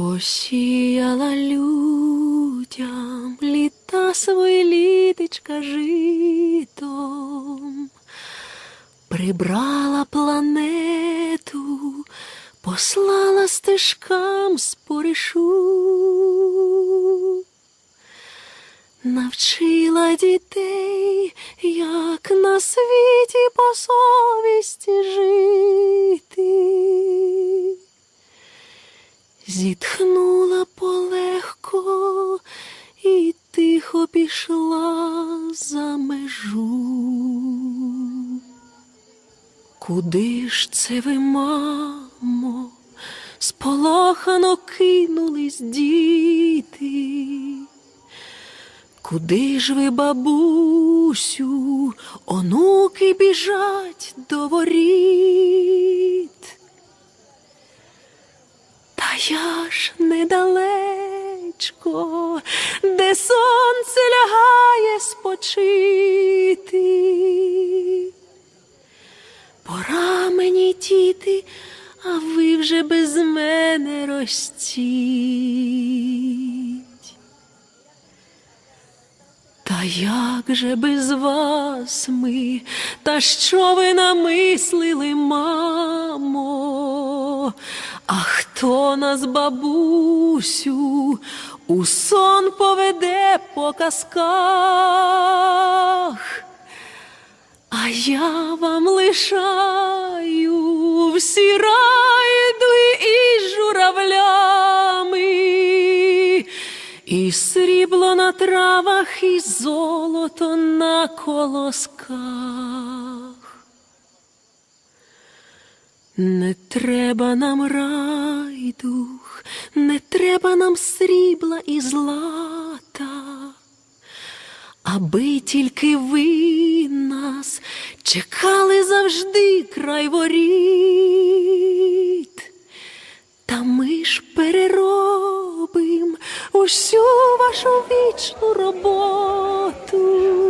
Посіяла людям літа свої літечка житом, прибрала планету, послала стежкам споришу, навчила дітей, як на світі по совісті жити. Зітхнула полегко і тихо пішла за межу. Куди ж це ви, мамо? Сполохано кинулись діти. Куди ж ви, бабусю, онуки біжать до воріт? Та я ж недалечко, де сонце лягає спочити. Пора мені діти, а ви вже без мене ростіть. Та як же без вас ми, та що ви намислили, мамо? А хто нас, бабусю, у сон поведе по казках? А я вам лишаю всі райду із журавлями, і срібло на травах, і золото на колосках. Не треба нам райдух, не треба нам срібла і злата, аби тільки ви нас чекали завжди край воріт. Та ми ж переробим усю вашу вічну роботу.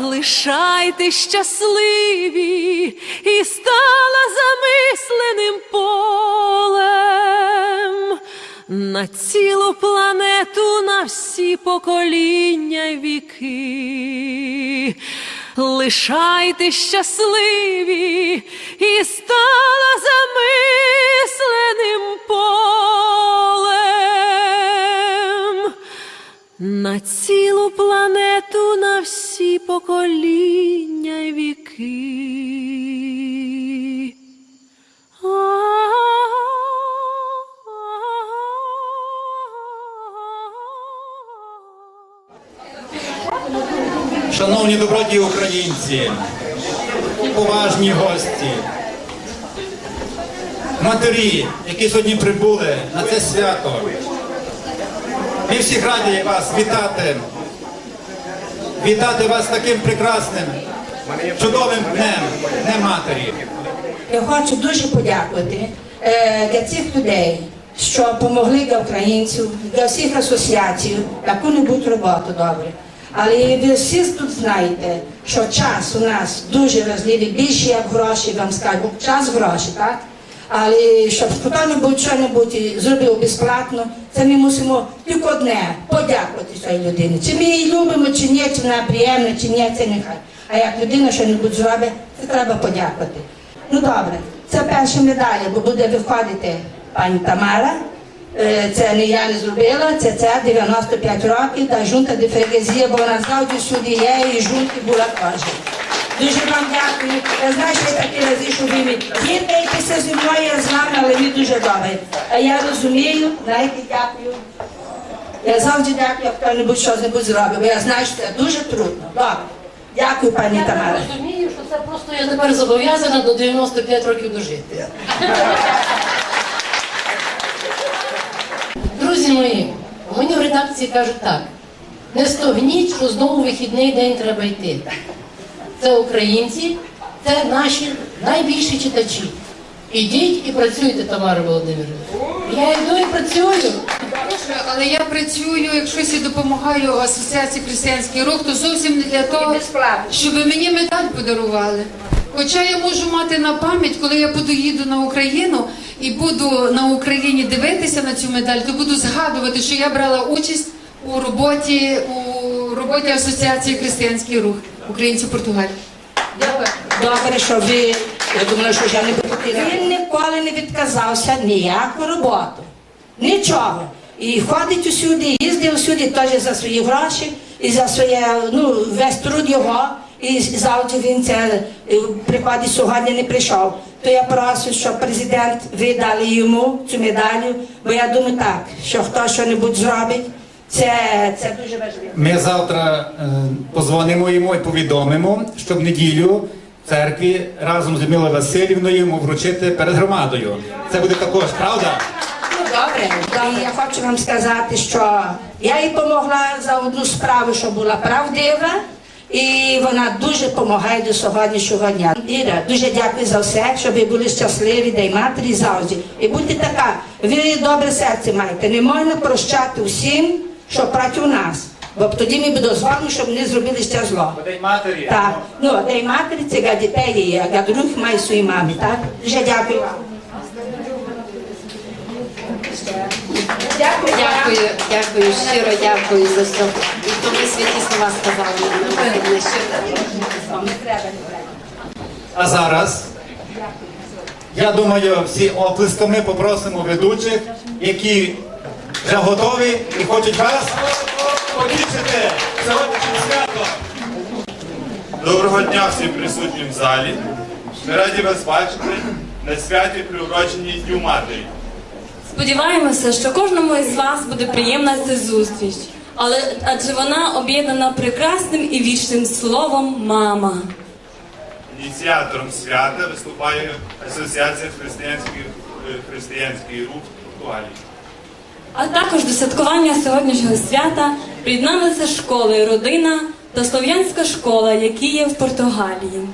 Лишайте щасливі і стала замисленим полем на цілу планету, на всі покоління й віки. Лишайте щасливі і стала замисленим полем на цілу планету, на всі покоління й віки. Шановні добродії українці, поважні гості, матері, які сьогодні прибули на це свято. Ми всі раді вас вітати, вітати вас таким прекрасним, чудовим днем, Днем Матері. Я хочу дуже подякувати е, для цих людей, що допомогли для українців, для всіх асоціацій, яку-небудь роботу добре. Але ви всі тут знаєте, що час у нас дуже важливий, більше як гроші, вам скажу, час гроші, так? Але щоб хто-небудь що-небудь зробив безплатно, це ми мусимо тільки одне подякувати цій людині. Чи ми її любимо, чи ні, чи вона приємна, чи ні, це нехай. А як людина що-небудь зробить, це треба подякувати. Ну добре, це перша медаля, бо буде виходити пані Тамара. Е, Це не я не зробила, це це 95 років, та жунта де Фрегезія, бо вона завжди сюди є, і жунки була теж. Дуже вам дякую. Я знаю, що я такі рази, що ви гіркаєтеся зі мною, я з вами, але ви дуже добре. А я розумію, знаєте, дякую. Я завжди дякую, як хто-небудь щось зробив, бо я знаю, що це дуже трудно. Добре. Дякую, пані Я Тамара. так розумію, що це просто я тепер зобов'язана до 95 років дожити. Друзі мої, мені в редакції кажуть так: Не стогніть, що знову вихідний день треба йти. Це українці, це наші найбільші читачі. Ідіть і працюйте, Тамара Володимирівна. Я йду і працюю. Але я працюю, якщо я допомагаю асоціації християнський рух, то зовсім не для того, щоб мені медаль подарували. Хоча я можу мати на пам'ять, коли я буду їду на Україну і буду на Україні дивитися на цю медаль, то буду згадувати, що я брала участь у роботі у роботі асоціації християнський рух українців Португалії. Дякую. Добре, що ви, я думаю, що я не буду. Він ніколи не відказався ніяку роботу. Нічого. І ходить усюди, їздить усюди теж за свої гроші і за своє, ну, весь труд його. І завжди він це е, приходить сьогодні не прийшов. То я прошу, щоб президент ви дали йому цю медалю, бо я думаю так, що хто що-небудь зробить, це, це дуже важливо. Ми завтра е, позвонимо йому і повідомимо, що в неділю церкві разом з Людмилою Васильівною йому вручити перед громадою. Це буде також, правда? Ну, добре. І я хочу вам сказати, що я їй допомогла за одну справу, що була правдива, і вона дуже допомагає до сьогоднішнього дня. Іра, дуже дякую за все, щоб ви були щасливі, дай матері завжди. І будьте така, ви добре серце маєте. Не можна прощати всім, що проти нас. Бо тоді ми з вами, щоб не зробили ще зло. День матері. Так, ну, дай матері це га дітей, є, а га друг має свої мамі, так? Дуже дякую вам. Дякую. Дякую, дякую, щиро дякую за все. І то ви святі слова сказали. Щиро. А зараз я думаю, всі оплесками попросимо ведучих, які вже готові і хочуть вас потішити сьогоднішнім святом. Доброго дня всім присутнім в залі. Ми раді вас бачити на святі приуроченій Дню Матері. Сподіваємося, що кожному із вас буде приємна ця зустріч, але адже вона об'єднана прекрасним і вічним словом мама. Ініціатором свята виступає Асоціація християнських е, християнський рух Португалії. А також до святкування сьогоднішнього свята приєдналися школи родина та слов'янська школа, які є в Португалії.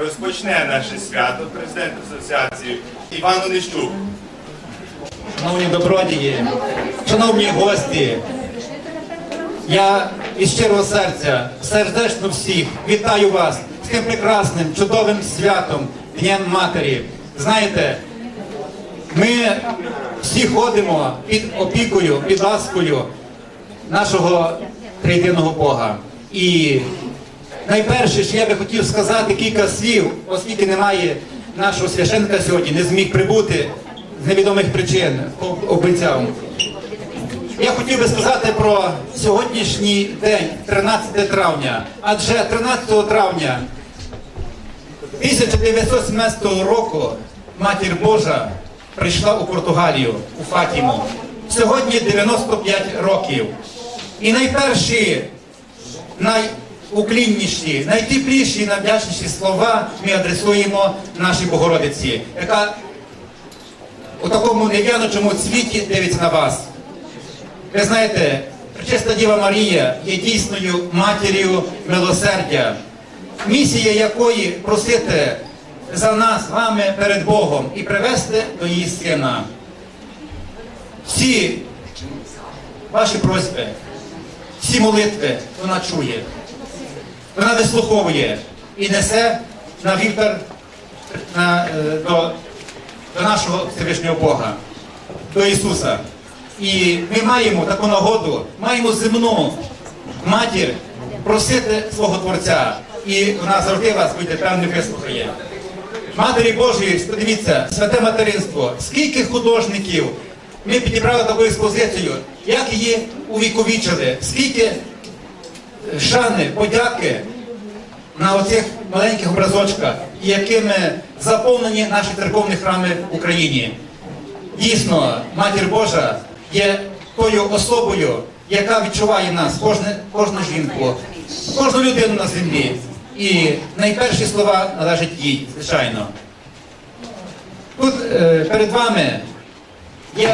Розпочне наше свято президент асоціації Іван Онищук. Шановні добродії, шановні гості, я із щирого серця сердечно всіх вітаю вас з тим прекрасним, чудовим святом Днем Матері. Знаєте, ми всі ходимо під опікою, під ласкою нашого триєдиного Бога. І найперше, що я би хотів сказати кілька слів, оскільки немає нашого священника сьогодні, не зміг прибути з невідомих причин, обіцяв. Я хотів би сказати про сьогоднішній день, 13 травня. Адже 13 травня 1917 року Матір Божа прийшла у Португалію, у Фатіму. Сьогодні 95 років. І найперші, найуклінніші, найтепліші, найвдячніші слова ми адресуємо нашій Богородиці, яка у такому нев'яночому світі дивиться на вас. Ви знаєте, Пречиста Діва Марія є дійсною матір'ю милосердя, місія якої просити за нас з вами перед Богом і привести до її сина. Всі ваші просьби, всі молитви вона чує, вона вислуховує і несе на вівтар на, е, до, до нашого Всевишнього Бога, до Ісуса. І ми маємо таку нагоду, маємо земну матір просити свого Творця. І вона завжди вас буде певне вислухає. Матері Божої, подивіться, святе материнство, скільки художників ми підібрали таку експозицію, як її увіковічили, скільки шани, подяки на оцих маленьких образочках, якими заповнені наші церковні храми в Україні. Дійсно, Матір Божа є тою особою, яка відчуває нас, кожне, кожну жінку, кожну людину на землі. І найперші слова належать їй, звичайно. Тут е, перед вами